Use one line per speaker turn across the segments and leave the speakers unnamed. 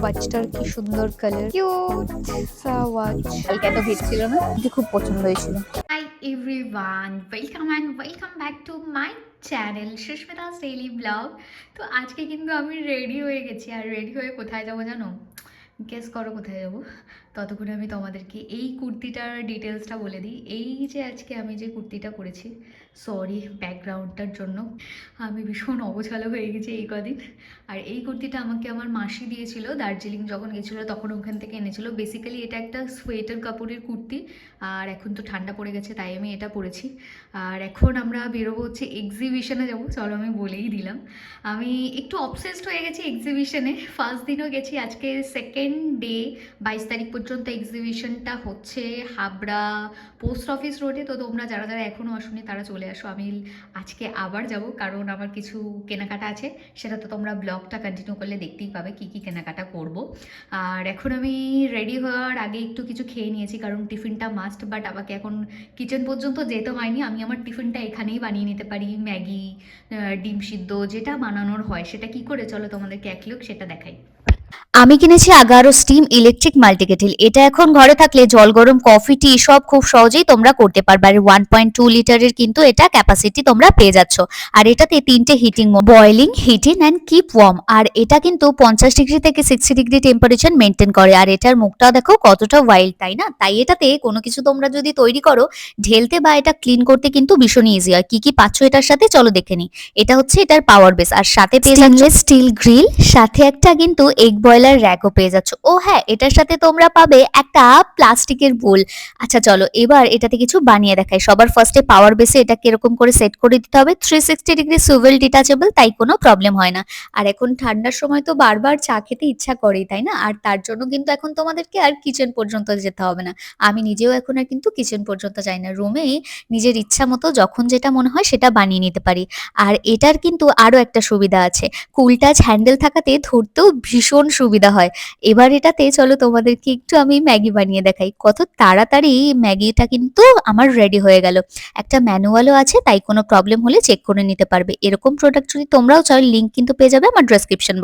ওয়াচটার কি সুন্দর colour cute সা কালকে এত ভিড় ছিল না? খুব পছন্দ হয়েছিল।
Everyone, welcome and welcome back to my channel vlog তো আজকে কিন্তু আমি রেডি হয়ে গেছি। আর রেডি হয়ে কোথায় যাব জানো? গেস করো কোথায় যাব। ততক্ষণে আমি তোমাদেরকে এই কুর্তিটার ডিটেলসটা বলে দিই। এই যে আজকে আমি যে কুর্তিটা পরেছি সরি ব্যাকগ্রাউন্ডটার জন্য। আমি ভীষণ অবছালো হয়ে গেছি এই কদিন। আর এই কুর্তিটা আমাকে আমার মাসি দিয়েছিল, দার্জিলিং যখন গেছিল তখন ওখান থেকে এনেছিল। বেসিক্যালি এটা একটা সোয়েটার কাপড়ের কুর্তি, আর এখন তো ঠান্ডা পড়ে গেছে, তাই আমি এটা পরেছি। আর এখন আমরা বেরোবো হচ্ছে এক্সিবিশনে যাব, চলো আমি বলেই দিলাম। আমি একটু অবসেসড হয়ে গেছি এক্সিবিশনে ফার্স্ট দিনও গেছি, আজকে সেকেন্ড ডে বাইশ তারিখ পর্যন্ত এক্সিবিশনটা হচ্ছে হাবড়া পোস্ট অফিস রোডে তো তোমরা যারা যারা এখনও আসুনি, তারা চলে আসো আমি আজকে আবার যাব, কারণ আমার কিছু কেনাকাটা আছে, সেটা তো তোমরা ব্লগটা কন্টিনিউ করলে দেখতেই পাবে কি কি কেনাকাটা করব। আর এখন আমি রেডি হওয়ার আগে একটু কিছু খেয়ে নিয়েছি, কারণ টিফিনটা মাস্ট বাট আমাকে এখন কিচেন পর্যন্ত যেতে হয়নি। আমি আমার টিফিনটা এখানেই বানিয়ে নিতে পারি, ম্যাগি ডিম সিদ্ধ, যেটা বানানোর হয়, সেটা কি করে? চলো তোমাদেরকে এক লোক সেটা দেখাই।
আমি কিনেছি আগারো স্টিম ইলেকট্রিক মাল্টিকেটেল এটা এখন ঘরে থাকলে জল, গরম কফি টি সব খুব সহজেই তোমরা করতে পারবে। আর ওয়ান পয়েন্ট টু লিটারের কিন্তু এটা ক্যাপাসিটি তোমরা পেয়ে যাচ্ছ। আর এটাতে তিনটে heating boiling heating and keep warm আর এটা কিন্তু পঞ্চাশ ডিগ্রি থেকে সিক্সটি ডিগ্রি টেম্পারেচার মেনটেন করে। আর এটার মুখটা দেখো কতটা ওয়াইল্ড তাই না? তাই এটাতে কোনো কিছু তোমরা যদি তৈরি করো, ঢেলতে বা এটা ক্লিন করতে কিন্তু ভীষণ ইজি হয়। কি কি পাচ্ছ এটার সাথে? চলো দেখে নি এটা হচ্ছে এটার পাওয়ার বেস আর সাথে পেয়ে স্টিল গ্রিল সাথে একটা কিন্তু এগ বয়লার র্যাকও পেয়ে যাচ্ছ। ও হ্যাঁ এটার সাথে তোমরা পাবে একটা প্লাস্টিকের বোল আচ্ছা চলো, এবার এটাতে কিছু বানিয়ে দেখাই। সবার ফার্স্টে পাওয়ার বেসে এটা কীরকম করে সেট করে দিতে হবে। Three sixty degree swivel detachable তাই কোনো প্রবলেম হয় না। আর এখন ঠান্ডার সময় তো বারবার চা খেতে ইচ্ছা করেই, তাই না? আর তার জন্য কিন্তু এখন তোমাদেরকে আর কিচেন পর্যন্ত যেতে হবে না। আমি নিজেও এখন আর কিন্তু কিচেন পর্যন্ত যাই না। রুমে নিজের ইচ্ছা মতো যখন যেটা মনে হয় সেটা বানিয়ে নিতে পারি। আর এটার কিন্তু আরও একটা সুবিধা আছে। কুল টাচ হ্যান্ডেল থাকাতে ধরতেও ভীষণ সুবিধা হয়। এবার এটাতে চলো তোমাদেরকে একটু আমি ম্যাগি বানিয়ে দেখাই। কত তাড়াতাড়ি ম্যাগিটা কিন্তু আমার রেডি হয়ে গেল। একটা ম্যানুয়ালও আছে, তাই কোনো প্রবলেম হলে চেক করে নিতে পারবে। এরকম প্রোডাক্ট যদি তোমরাও চাও লিঙ্ক কিন্তু পেয়ে যাবে আমার ডেসক্রিপশন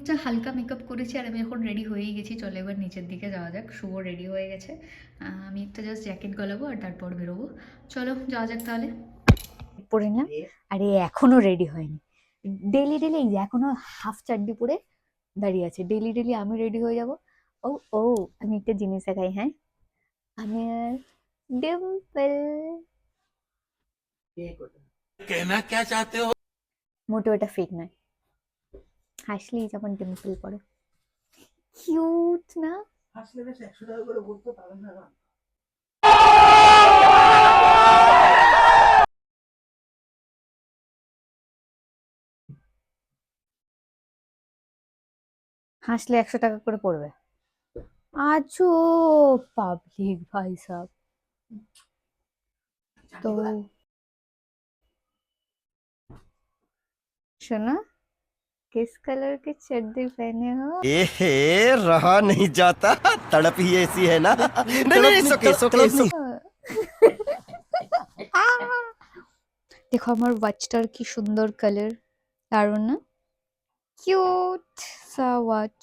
একটা হালকা মেকআপ করেছি আর আমি এখন রেডি হয়েই গেছি। চলো এবার নিচের দিকে যাওয়া যাক। শুভ রেডি হয়ে গেছে। আমি একটা জাস্ট জ্যাকেট গলাবো আর তারপর বেরোবো। চলো যাওয়া যাক তাহলে।
পরে নিলাম। আর এখনও রেডি হয়নি। ডেলি ডেলি এই যে এখনও হাফ চাড্ডি পরে দাঁড়িয়ে আছে। ডেলি ডেলি আমি রেডি হয়ে যাব। ও ও আমি একটা জিনিস দেখাই হ্যাঁ? আমি আর ডিম্পল
কেনা কে চাতে হো
মোটেও এটা ফেক নয়। হাসলেই যেমন ডিম্পল পরে কিউট না?
হাসলে বেশ একশো টাকা করে বলতো পারেন না।
হাসলে একশো টাকা করে পড়বে আজও পাবলিক ভাই সাব তো শোনো किस कलर की चड्डी पहने हो
एहे रहा नहीं जाता तड़प ही ऐसी है ना नहीं नहीं सोके सोके
দেখো আমার ওয়াচটার কি সুন্দর কালার দারুণ না কিউট সা ওয়াচ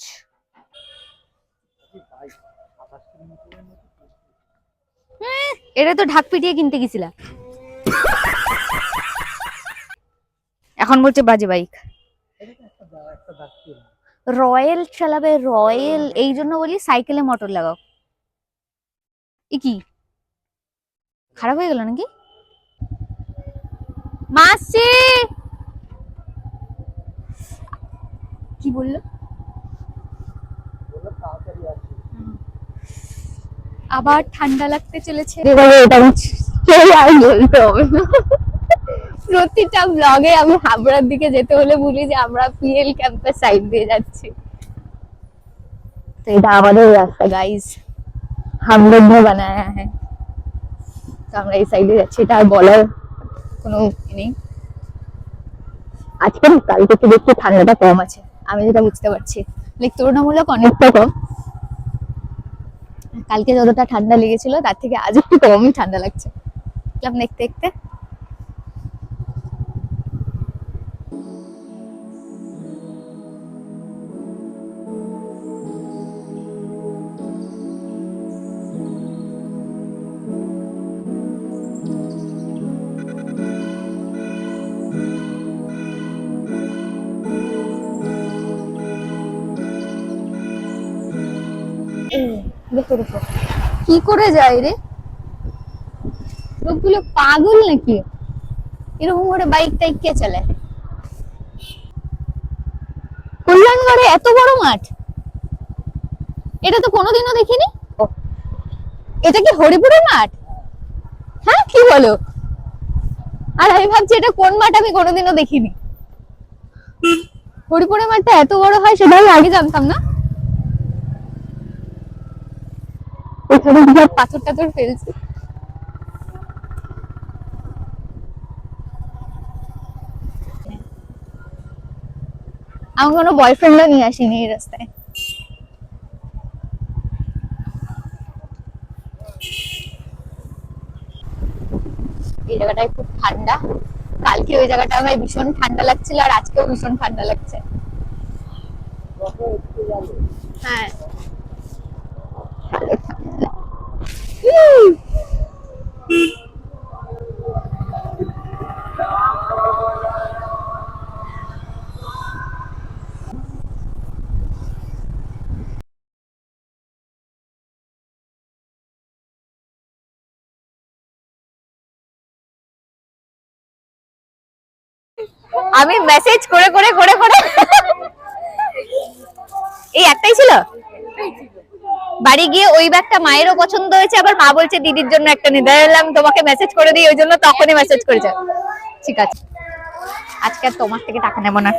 এটা তো ঢাক পিটিয়ে কিনতে গেছিলা। এখন বলছে বাজে বাইক রয়্যাল চালাবে রয়্যাল এই জন্য বলি সাইকেলে মোটর লাগাও। ই কি? খারাপ হয়ে গেল নাকি? মাসি! কি বলল? আবার ঠান্ডা লাগতে চলেছে। প্রতিটা ব্লগে আমি হাবড়ার দিকে যেতে হলে বলি যে আমরা পিএল ক্যাম্পের সাইড দিয়ে যাচ্ছি। এটা আমাদের রাস্তা। গাইজ হাম বানায় হ্যাঁ তো আমরা এই সাইডে যাচ্ছি এটা আর বলার কোনো নেই। আজকে কালকে একটু দেখছি ঠান্ডাটা কম আছে। আমি যেটা বুঝতে পারছি। লাইক তুলনামূলক অনেকটা কম। কালকে যতটা ঠান্ডা লেগেছিল, তার থেকে আজ একটু কমই ঠান্ডা লাগছে। দেখতে দেখতে। দেখো দেখো কি করে যায় রে? লোকগুলো পাগল নাকি? এরকম করে বাইক টাইক কে চালায়? কল্যাণগড়ে এত বড় মাঠ? এটা তো কোনোদিনও দেখিনি? ও, এটা কি হরিপুরের মাঠ? হ্যাঁ কি বলো? আর আমি ভাবছি এটা কোন মাঠ আমি কোনোদিনও দেখিনি। হরিপুরের মাঠটা এত বড় হয় সেটা আমি আগে জানতাম না। ওখানে বিরাট পাথর টাথর ফেলছে। আমি কোনো বয়ফ্রেন্ডও নিয়ে আসিনি এই রাস্তায়। এই জায়গাটায় খুব ঠান্ডা। কালকে ওই জায়গাটা আমার ভীষণ ঠান্ডা লাগছিল আর আজকেও ভীষণ ঠান্ডা লাগছে। হ্যাঁ। আমি মেসেজ করে করে করে করে। এই একটাই ছিল? বাড়ি গিয়ে ওই ব্যাগটা মায়েরও পছন্দ হয়েছে, আবার মা বলছে, দিদির জন্য একটা নিতে এলাম, তোমাকে মেসেজ করে দিই, ওই জন্য তখনই মেসেজ করেছে। ঠিক আছে। আজকে আর তোমার থেকে টাকা নেব না।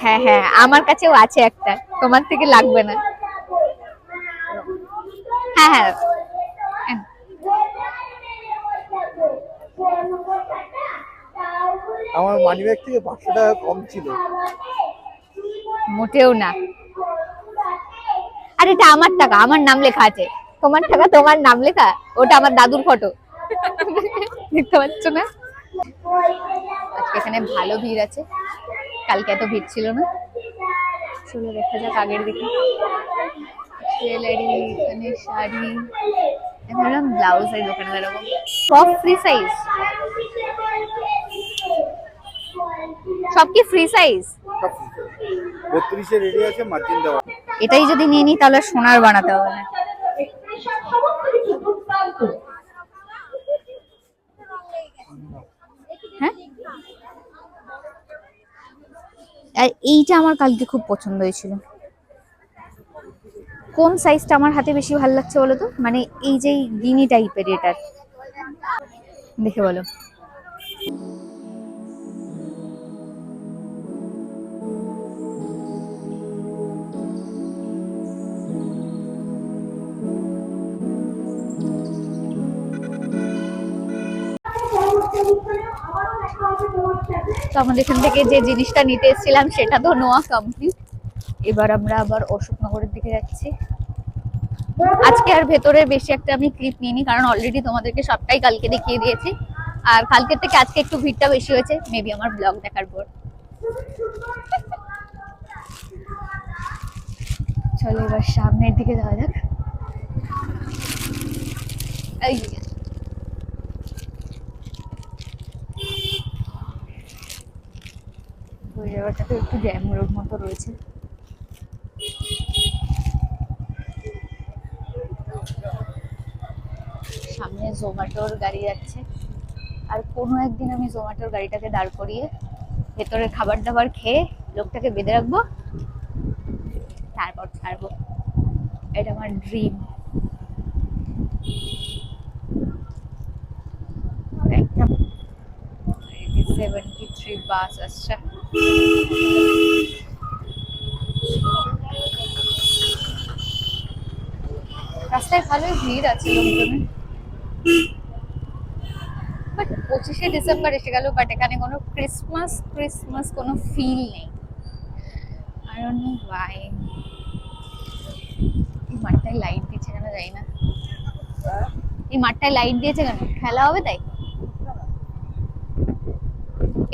হ্যাঁ হ্যাঁ আমার কাছেও আছে একটা, তোমার থেকে লাগবে না। হ্যাঁ হ্যাঁ।
আমার মানিব্যাগ থেকে পাঁচশো টাকা কম ছিল।
মোটেও না। আর এটা আমার টাকা, আমার নাম লেখা আছে। তোমার টাকা, তোমার নাম লেখা, ওটা আমার দাদুর ফটো দেখতে পাচ্ছ না? আজকে এখানে ভালো ভিড় আছে। কালকে এত ভিড় ছিল না। চলো দেখা যাক আগের দিকে। জুয়েলারি এখানে শাড়ি। আমি ভাবলাম ব্লাউজ এই দোকানে সব ফ্রি সাইজ সব কি ফ্রি সাইজ
বত্রিশে রেডি আছে মার্জিন দেওয়া
এটাই যদি নিয়ে নিই তাহলে সোনার বানাতে হবে। না হ্যাঁ? আর এইটা আমার কালকে খুব পছন্দ হয়েছিল। কোন সাইজটা আমার হাতে বেশি ভালো লাগছে বলো তো মানে এই যে গিনি টাইপের এটার দেখে বলো। তো আমাদের এখান থেকে যে জিনিসটা নিতে এসেছিলাম, সেটা তো নোয়া কমপ্লিট এবার আমরা আবার অশোকনগরের দিকে যাচ্ছি। আজকে আর ভেতরে বেশি একটা আমি ক্লিপ নিইনি, কারণ অলরেডি তোমাদেরকে সবটাই কালকে দেখিয়ে দিয়েছি। আর কালকের থেকে আজকে একটু ভিড়টা বেশি হয়েছে মেবি আমার ব্লগ দেখার পর। চলো এবার সামনের দিকে যাওয়া যাক। একটু জ্যাম রোড মতো রয়েছে সামনে জোম্যাটোর গাড়ি যাচ্ছে। আর কোনো একদিন আমি জোম্যাটোর গাড়িটাকে দাঁড় করিয়ে ভেতরের খাবার দাবার খেয়ে লোকটাকে বেঁধে রাখব, তারপর ছাড়বো। এটা আমার ড্রিম থ্রি বাস আসছে। রাস্তায় ভালোই ভিড় আছে লোকজনের। বাট পঁচিশে ডিসেম্বর এসে গেল বাট এখানে কোনো ক্রিসমাস ক্রিসমাস কোনো ফিল নেই। ডোন্ট নো এই মাঠটায় লাইট দিচ্ছে কেন জানি না। এই মাঠটায় লাইট দিয়েছে কেন? খেলা হবে তাই?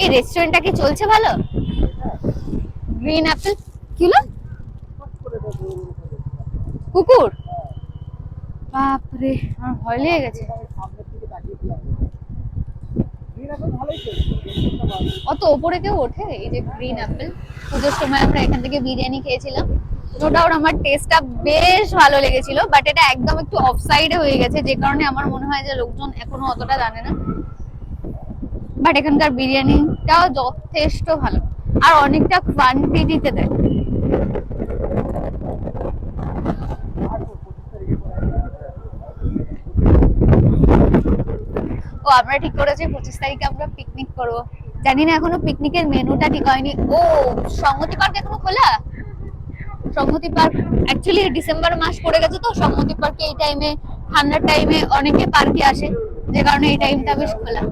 এই রেস্টুরেন্টটা কি চলছে ভালো? গ্রিন অ্যাপেল কি হলো? কুকুর? বাপরে, আমার ভয় লেগে গেছে। অত ওপরে কেউ ওঠে? এই যে গ্রিন অ্যাপেল পুজোর সময় আমরা এখান থেকে বিরিয়ানি খেয়েছিলাম। নো ডাউট আমার টেস্টটা বেশ ভালো লেগেছিল বাট এটা একদম একটু অফ সাইডে হয়ে গেছে, যে কারণে আমার মনে হয় যে লোকজন এখনও অতটা জানে না। বাট এখানকার বিরিয়ানিটাও যথেষ্ট ভালো। আর অনেকটা কোয়ান্টিটিতে দেয় ও আমরা ঠিক করেছি, পঁচিশ তারিখে আমরা পিকনিক করব। জানি না এখনও পিকনিকের মেনুটা ঠিক হয়নি। ও, সংহতি পার্ক এখনও খোলা? সংহতি পার্ক অ্যাকচুয়ালি ডিসেম্বর মাস পড়ে গেছে তো, সংহতি পার্কে এই টাইমে ঠান্ডার টাইমে অনেকে পার্কে আসে। যে কারণে এই টাইমটা বেশ খোলা।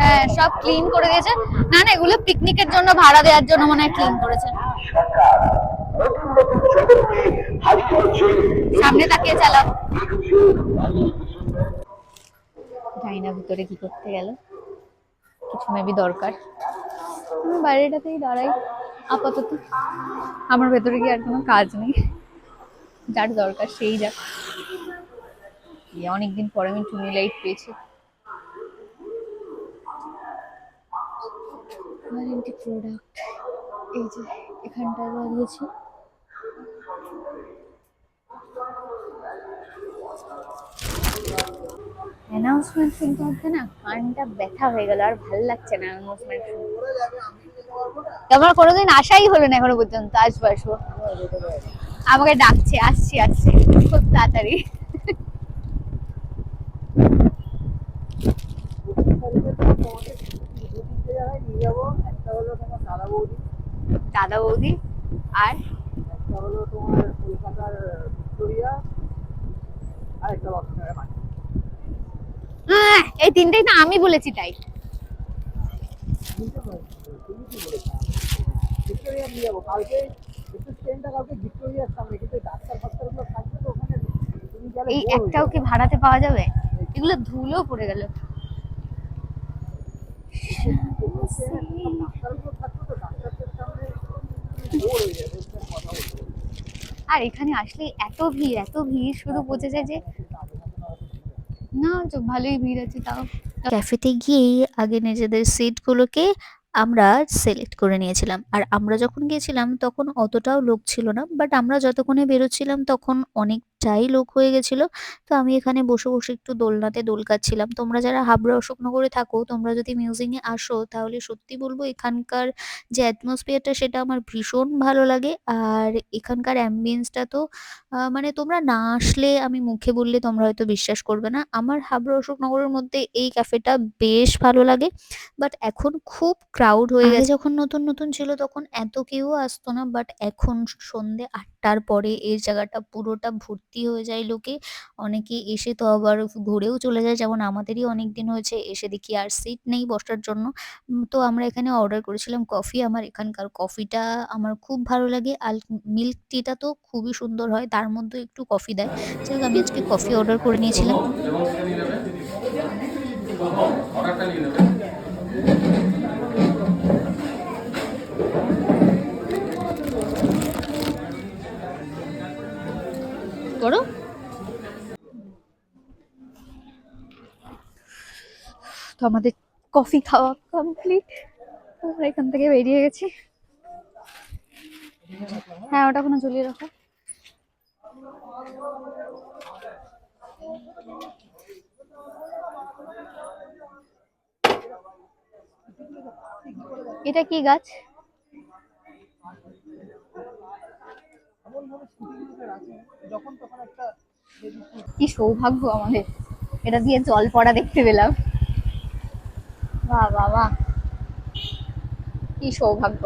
হ্যাঁ সব ক্লিন করে দিয়েছে। না না, এগুলো পিকনিকের জন্য, ভাড়া দেওয়ার জন্য মনে হয় ক্লিন করেছে। সামনে তাকিয়ে চালাও। জানি না ভিতরে কি করতে গেল। কিছু মেবি দরকার। আমি বাইরেটাতেই দাঁড়াই, আপাতত। আমার ভেতরে কি আর কোনো কাজ নেই। যার দরকার সেই যাক। অনেকদিন পরে আমি টুনি লাইট পেয়েছি। প্রোডাক্ট এই যে এখানটায় দাঁড়িয়েছি অ্যানাউন্সমেন্ট শুনতে হচ্ছে না কানটা ব্যথা হয়ে গেল, আর ভালো লাগছে না অ্যানাউন্সমেন্ট শুনতে আমার কোনোদিন আশাই হলো না এখনও পর্যন্ত আসব আসব আমাকে ডাকছে, আসছি আসছি। খুব তাড়াতাড়ি।
দাদা বৌদি
আর?
একটা হলো তোমার কলকাতার ভিক্টোরিয়া আর একটা
এই তিনটাই না আমি বলেছি তাই। এই একটাও কি ভাড়াতে পাওয়া যাবে? এগুলো ধুলো পড়ে গেল। আর এখানে আসলে এত ভিড় এত ভিড় শুধু বোঝা যায় যে না, তো ভালোই ভিড় আছে তাও।
ক্যাফেতে গিয়েই আগে নিজেদের সিটগুলোকে আমরা সিলেক্ট করে নিয়েছিলাম। আর আমরা যখন গিয়েছিলাম তখন অতটাও লোক ছিল না বাট আমরা যতক্ষণে বেরোচ্ছিলাম তখন অনেকটাই লোক হয়ে গেছিল তো আমি এখানে বসে বসে একটু দোলনাতে দোল কাচ্ছিলাম তোমরা যারা হাবড়া অশোকনগরে থাকো তোমরা যদি মিউজিয়ামে আসো তাহলে সত্যি বলব এখানকার যে অ্যাটমসফিয়ারটা সেটা আমার ভীষণ ভালো লাগে। আর এখানকার অ্যাম্বিয়েন্সটা তো মানে তোমরা না আসলে আমি মুখে বললে তোমরা হয়তো বিশ্বাস করবে না। আমার হাবড়া অশোকনগরের মধ্যে এই ক্যাফেটা বেশ ভালো লাগে। বাট এখন খুব ক্রাউড হয়ে গেছে। যখন নতুন নতুন ছিল তখন এত কেউ আসতো না। বাট এখন সন্ধে আটটার পরে এই জায়গাটা পুরোটা ভর্তি হয়ে যায় লোকে। অনেকে এসে তো আবার ঘুরেও চলে যায়, যেমন আমাদেরই অনেক দিন হয়েছে এসে দেখি আর সিট নেই বসার জন্য। তো আমরা এখানে অর্ডার করেছিলাম কফি আমার এখানকার কফিটা আমার খুব ভালো লাগে। আর মিল্ক টিটা তো খুবই সুন্দর হয়, তার মধ্যে একটু কফি দেয়। যাই আমি আজকে কফি অর্ডার করে নিয়েছিলাম।
করো তো আমাদের কফি খাওয়া কমপ্লিট আমরা এখান থেকে বেরিয়ে গেছি। হ্যাঁ ওটা কোনো ঝুলিয়ে রাখো। এটা কি গাছ? কি সৌভাগ্য আমাদের। এটা দিয়ে জল পড়া দেখতে পেলাম। বাহ বাহ বাহ। কি সৌভাগ্য।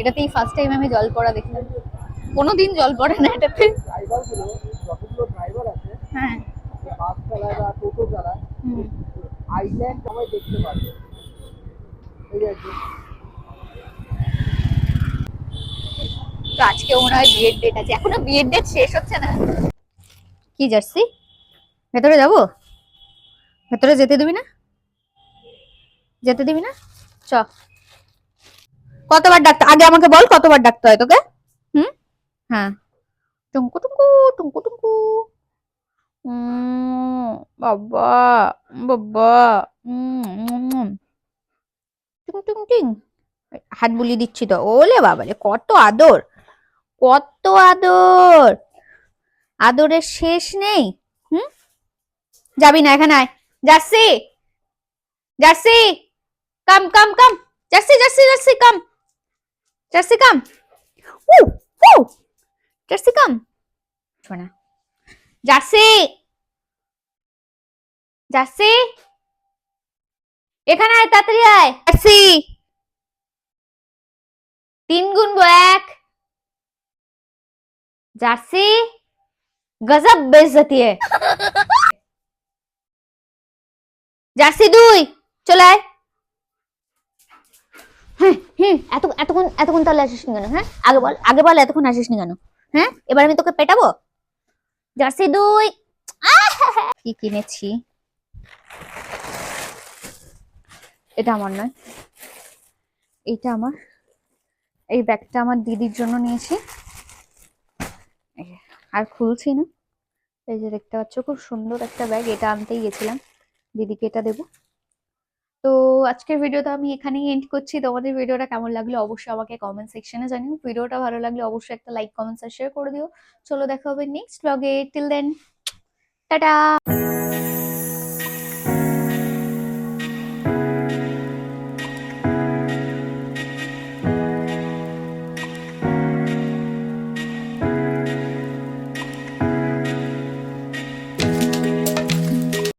এটাতেই ফার্স্ট টাইম আমি জল পড়া দেখলাম। কোনোদিন জল পড়ে না এটাতে। হ্যাঁ।
বা টোটো সবাই দেখতে
আজকে মনে হয় বিয়ের ডেট আছে। এখনও বিয়ের ডেট শেষ হচ্ছে না। কি, জার্সি? ভেতরে যাব? ভেতরে যেতে দিবি না? যেতে দিবি না? চ। কতবার ডাকতে আগে আমাকে বল কতবার ডাকতে হয় তোকে? হুম? হ্যাঁ। টুঙ্কু টুঙ্কু টুঙ্কু টুঙ্কু। বাবা বাবা। টুং টুং, টিং। হাত বুলিয়ে দিচ্ছি তো। ওলে বাবারে, কত আদর। কত আদর। আদরের শেষ নেই। হুম? যাবি না, এখানে আয়। Jersey Jersey come come come Jersey Jersey Jersey come Jersey come উ উ জার্সি কাম শোনা জার্সি জার্সি এখানে আয় তাড়াতাড়ি আয় জার্সি তিন গুনবো এক জার্সি গজব বেজতি है। জার্সি দুই চলে আয়। হ্যাঁ হুম, এত, এতক্ষণ এতক্ষণ তাহলে আসিস কেন হ্যাঁ? আগে বল আগে বল এতক্ষণ আসিস নি কেন হ্যাঁ? এবার আমি তোকে পেটাবো? জার্সি দুই! কি কিনেছি? এটা আমার নয়। এইটা আমার। এই ব্যাগটা আমার দিদির জন্য নিয়েছি। আর খুলছি না। এই যে দেখতে পাচ্ছ, খুব সুন্দর একটা ব্যাগ, এটা আনতেই গেছিলাম। দিদিকে এটা দেবো। তো আজকের ভিডিওটা আমি এখানেই এন্ড করছি। তোমাদের ভিডিওটা কেমন লাগল অবশ্যই আমাকে কমেন্ট সেকশনে জানিও। ভিডিওটা ভালো লাগলে অবশ্যই একটা লাইক কমেন্টস আর শেয়ার করে দিও। চলো দেখা হবে নেক্সট ব্লগে টিল দেন টাটা